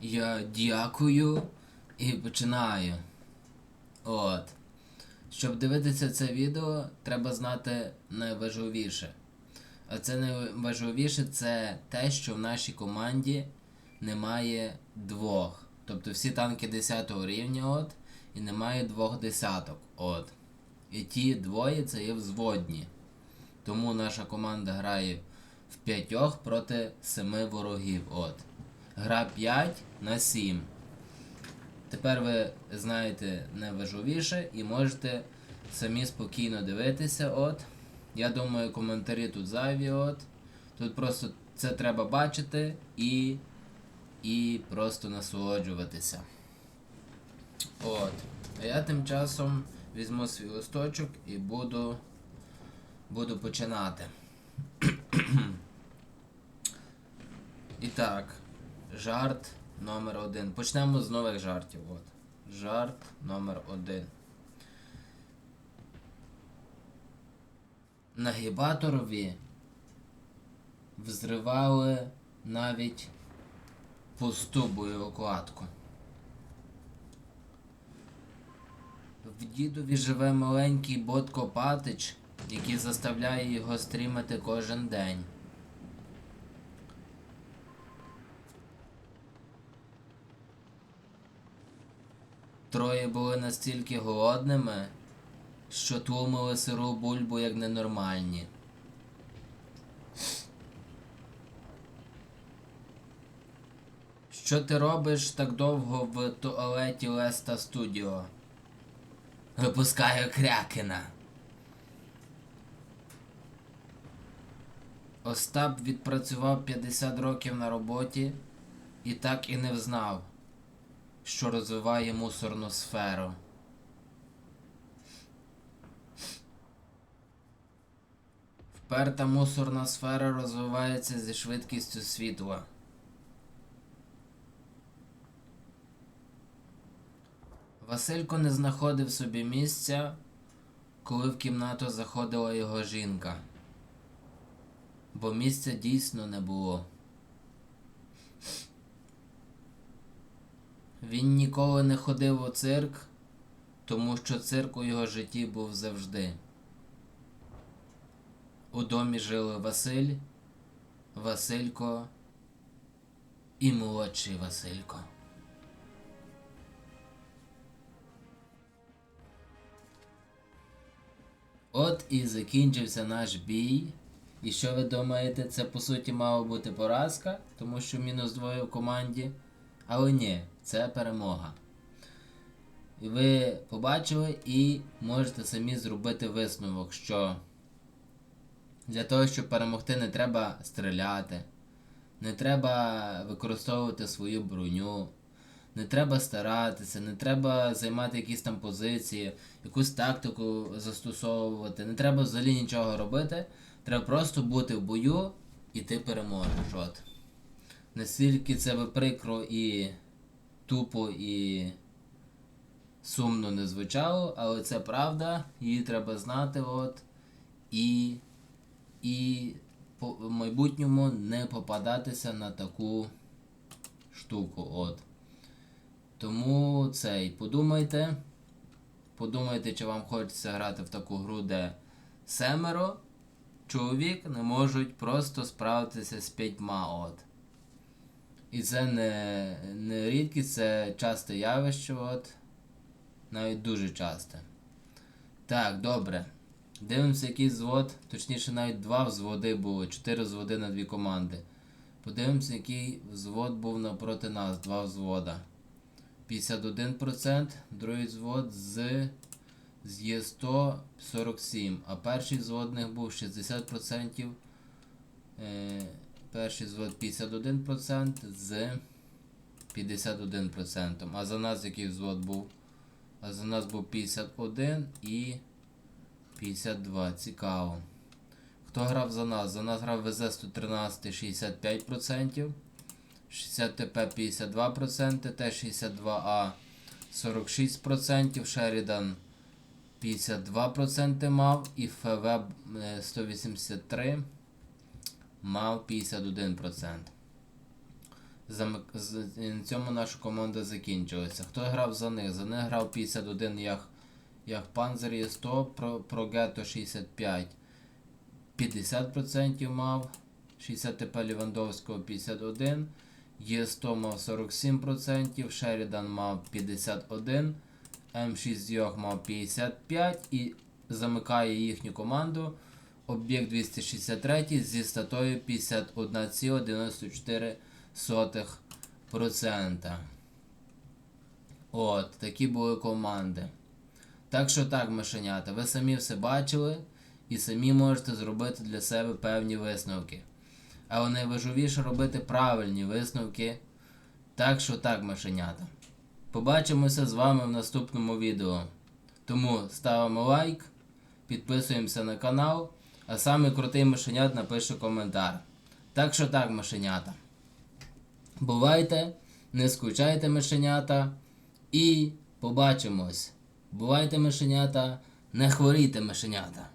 Я дякую і починаю. От. Щоб дивитися це відео, треба знати найважливіше. А це найважливіше це те, що в нашій команді немає двох. Тобто всі танки 10 рівня, от, і немає двох десяток. От. І ті двоє це є взводні. Тому наша команда грає в п'ятьох проти семи ворогів. От. Гра 5 на 7. Тепер ви знаєте найважливіше і можете самі спокійно дивитися. От. Я думаю, коментарі тут зайві. От. Тут просто це треба бачити і, і просто насолоджуватися. От. А я тим часом візьму свій листочок і буду, буду починати. І так, жарт номер один. Почнемо з нових жартів. От. Жарт номер один. Нагібаторові взривали навіть пусту бойову кладку. В дідові живе маленький бот Копатич, який заставляє його стрімити кожен день. Троє були настільки голодними, що тлумили сиру бульбу як ненормальні. Що ти робиш так довго в туалеті Леста Студіо? Випускаю крякена. Остап відпрацював 50 років на роботі і так і не взнав, що розвиває мусорну сферу. Вперта мусорна сфера розвивається зі швидкістю світла. Василько не знаходив собі місця, коли в кімнату заходила його жінка, бо місця дійсно не було. Він ніколи не ходив у цирк, тому що цирк у його житті був завжди. У домі жили Василь, Василько і молодший Василько. От і закінчився наш бій. І що ви думаєте, це по суті мала бути поразка, тому що мінус двоє в команді. Але ні, це перемога. І ви побачили і можете самі зробити висновок, що для того, щоб перемогти, не треба стріляти, не треба використовувати свою броню, не треба старатися, не треба займати якісь там позиції, якусь тактику застосовувати, не треба взагалі нічого робити. Треба просто бути в бою і ти переможеш. От. Наскільки це би прикро і тупо і сумно не звучало, але це правда, її треба знати. От. І, і по- в майбутньому не попадатися на таку штуку. От. Тому цей, подумайте. Подумайте, чи вам хочеться грати в таку гру, де семеро чоловік не можуть просто справитися з п'ятьма. От. І це не, не рідкість, це часте явище, от. Навіть дуже часте. Так, добре. Дивимося, який звод, точніше, навіть два взводи було, чотири взводи на дві команди. Подивимося, який взвод був напроти нас, два взвода. 51%, другий взвод з, з є 147, а перший взвод в них був 60%. Е, перший взвод 51% з 51%. А за нас який взвод був? А за нас був 51 і 52. Цікаво. Хто грав за нас? За нас грав ВЗ 113 65%. 60 ТП 52%, Т-62А 46%, Шерідан 52% мав і ФВ е, 183 мав 51%. Замик... з- На цьому наша команда закінчилася. Хто грав за них? За них грав 51 як, як Панзер є 100, про, про Гетто 65. 50% мав. 60 ТП Лівандовського 51. Є 100 мав 47%, Шерідан мав 51, М6 Йох мав 55 і замикає їхню команду. Об'єкт 263 зі статою 51,94%. От, такі були команди. Так що так, мишенята, ви самі все бачили і самі можете зробити для себе певні висновки. Але найважливіше робити правильні висновки. Так що так, мишенята. Побачимося з вами в наступному відео. Тому ставимо лайк, підписуємося на канал, а саме крутий мишенят напише коментар. Так що так, мишенята. Бувайте, не скучайте мишенята і побачимось. Бувайте мишенята, не хворійте мишенята.